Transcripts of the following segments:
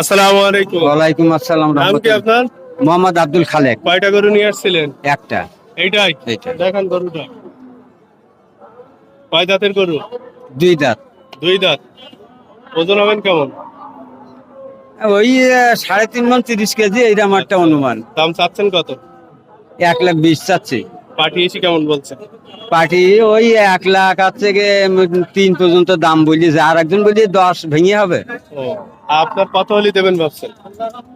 আসসালামু আলাইকুম। ওয়ালাইকুম আসসালাম নাম কি আপনার? মোহাম্মদ আব্দুল খালেক। কয়টা গরু নিয়ে আসছিলেন? একটা। এইটাই? এইটা। দেখান গরুটা। কয় দাঁতের গরু? দুই দাঁত দুই দাঁত ওজন হবেন কেমন? ওই সাড়ে তিন মন তিরিশ কেজি এইরকম একটা অনুমান। দাম চাচ্ছেন কত? এক লাখ বিশ চাচ্ছি। পাঠিয়েছি কেমন বলছেন? পার্টি ওই এক লাখ আর থেকে তিন পর্যন্ত দাম বলি যে আর একজন বলি দশ ভেঙে হবে। ও। আপনার কত হলে দেবেন ভাবছেন?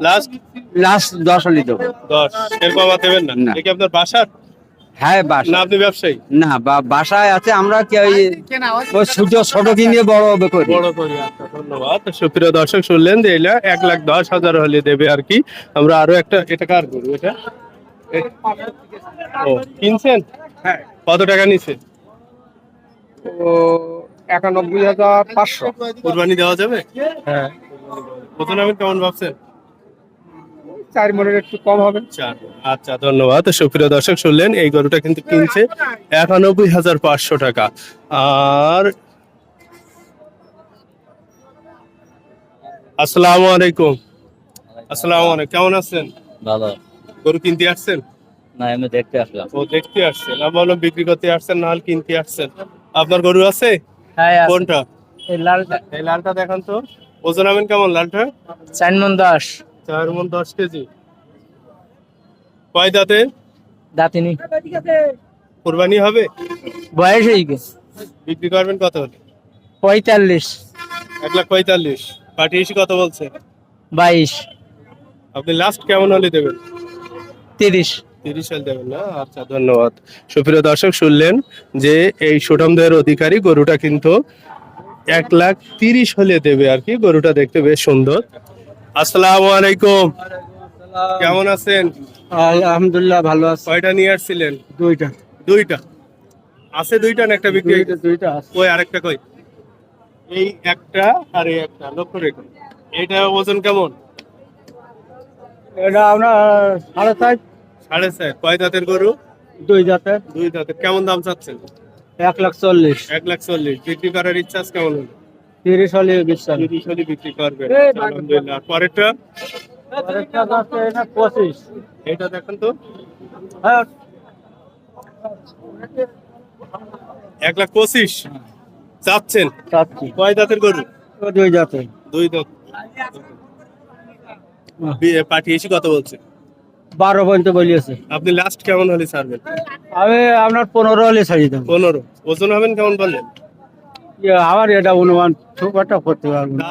লাস্ট লাস্ট দশ হলি দেবো। দশ। এরকম আর দেবেন না? না। দেখি আপনার বাসার? হ্যাঁ না আপনি ব্যবসায়ী? না বা- বাসায় আছে আমরা কি ওই ছোট ছোট কিনে বড় হবে করি। বড় করে আচ্ছা, ধন্যবাদ। সুপ্রিয় দর্শক শুনলেন যে এলা এক লাখ দশ হাজার হলে দেবে আর কি। আমরা আরও একটা এটা কার করব এটা? ও কিনছেন? হ্যাঁ। কত টাকা নিছে ও একানব্বই হাজার পাঁচশো। কোরবানি দেওয়া যাবে? হ্যাঁ। কত নামের কেমন ভাবছেন? চার মনের একটু কম হবে। চার। আচ্ছা ধন্যবাদ। সুপ্রিয় দর্শক শুনলেন এই গরুটা কিন্তু কিনছে একানব্বই হাজার পাঁচশো টাকা। আর আসসালামু আলাইকুম। আসসালামু আলাইকুম। কেমন আছেন? ভালো। গরু কিনতে আসছেন? না আমি দেখতে আসলাম। ও দেখতে আসছেন। আমি বললাম বিক্রি করতে আসছেন না কিনতে আসছেন। আপনার গরু আছে? হ্যাঁ কোনটা? এই লালটা। এই লালটা দেখান তো। ওজন হবেন কেমন লালটা চার মন দশ। চার মন দশ কেজি। কয় দাঁতে? দাঁতিনি। কোরবানি হবে? বয়স হয়ে গেছে। বিক্রি করবেন কত হলে? পঁয়তাল্লিশ। এক লাখ পঁয়তাল্লিশ। এসে কত বলছে? বাইশ। আপনি লাস্ট কেমন হলে দেবেন? তিরিশ। তিরিশ হলে দেবেন না? আচ্ছা ধন্যবাদ। সুপ্রিয় দর্শক শুনলেন যে এই সুঠামদের অধিকারী গরুটা কিন্তু এক লাখ তিরিশ হলে দেবে আর কি। গরুটা দেখতে বেশ সুন্দর। আসসালামু আলাইকুম। কেমন আছেন? আলহামদুলিল্লাহ ভালো আছে। কয়টা নিয়ে আসছিলেন? দুইটা। দুইটা। আছে দুইটা না একটা বিক্রি? দুইটা আছে। কই আরেকটা কই? এই একটা আর এই একটা লক্ষ্য রেখো। এইটা ওজন কেমন? এটা আপনার সাড়ে চার। সাড়ে চার। কয় দাঁতের গরু? দুই জাতের। দুই দাঁতের কেমন দাম চাচ্ছেন? এক লাখ চল্লিশ। এক লাখ চল্লিশ। বিক্রি করার ইচ্ছা কেমন হলো তিরিশ হলে বিশ্বাস তিরিশ হলে বিক্রি বাকি- আলহামদুলিল্লাহ। পরেরটা? পঁচিশ। এটা দেখেন তো। হ্যাঁ। এক লাখ পঁচিশ। চাচ্ছেন? চাচ্ছি। কয় দাঁতের গরু? দুই জাতের। দুই দাঁত পাঠিয়েছি কত বলছে। বারো পর্যন্ত বলিয়েছে। আপনি লাস্ট কেমন হলে ছাড়বেন? আমি আপনার পনেরো হলে ছাড়িয়ে দেবো। পনেরো। ওজন হবেন কেমন বললেন ইয়ে, আমার এটা অনুমান খুব একটা করতে পারব না।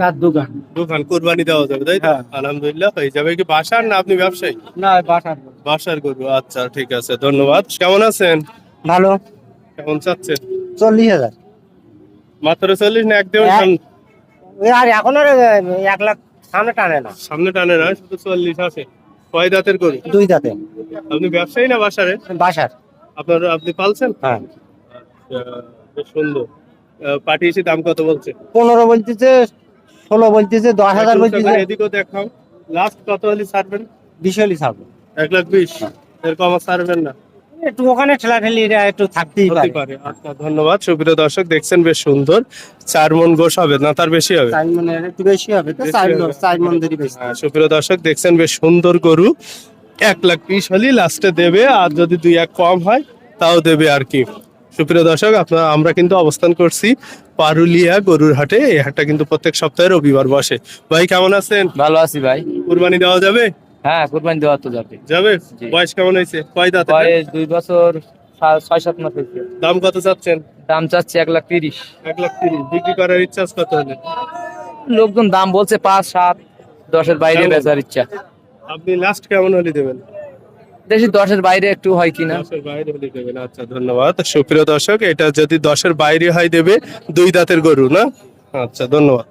দাঁত? দোকান দোকান কোরবানি দেওয়া যাবে তাই তো? হ্যাঁ। আলহামদুলিল্লাহ হয়ে যাবে। কি বাসার না আপনি ব্যবসায়ী? না বাসার। বাসার গরু আচ্ছা ঠিক আছে ধন্যবাদ। কেমন আছেন? ভালো। কেমন চাচ্ছেন? চল্লিশ হাজার। মাত্র চল্লিশ না একদম আর এখন আর এক লাখ সামনে টানে না। সামনে টানে না শুধু চল্লিশ আছে। কয় দাঁতের গরু? দুই দাঁতে। আপনি ব্যবসায়ী না বাসারে? বাসার। আপনার আপনি পালছেন? হ্যাঁ। আচ্ছা, বেশ সুন্দর। পাঠিয়েছি দাম কত বলছে? পনেরো বলতেছে ষোলো বলতেছে দশ হাজার বলতেছে। এদিকেও দেখাও। লাস্ট কত হলে ছাড়বেন? বিশ হলে ছাড়বো। এক লাখ বিশ। আমার ছাড়বেন না। একটু ওখানে ঠেলা ঠেলি একটু থাকতেই পারে। আচ্ছা ধন্যবাদ। সুপ্রিয় দর্শক দেখছেন বেশ সুন্দর। চার মন গোস হবে না? তার বেশি হবে? চার মনে একটু বেশি হবে। তো চার মন চার মন দেরি বেশি। হ্যাঁ, সুপ্রিয় দর্শক দেখছেন বেশ সুন্দর গরু। এক লাখ পিস হলে লাস্টে দেবে আর যদি দুই এক কম হয় তাও দেবে আর কি। সুপ্রিয় দর্শক আপনার আমরা কিন্তু অবস্থান করছি পারুলিয়া গরুর হাটে। এই হাটটা কিন্তু প্রত্যেক সপ্তাহে রবিবার বসে। ভাই কেমন আছেন? ভালো আছি ভাই। কুরবানি দেওয়া যাবে? হ্যাঁ কোরবানি দেওয়া তো যাবে। যাবে? বয়স কেমন হয়েছে? কয় দাঁত? বয়স দুই বছর ছয় সাত মাস হয়েছে। দাম কত চাচ্ছেন? দাম চাচ্ছে এক লাখ তিরিশ। এক লাখ তিরিশ। বিক্রি করার ইচ্ছা কত হলে লোকজন দাম বলছে পাঁচ সাত দশের বাইরে? বেচার ইচ্ছা। আপনি লাস্ট কেমন হলে দেবেন? দেখি দশের বাইরে একটু হয় কিনা। দশের বাইরে হলে দেবেন আচ্ছা ধন্যবাদ। সুপ্রিয় দর্শক এটা যদি দশের বাইরে হয় দেবে দুই দাঁতের গরু না? আচ্ছা ধন্যবাদ।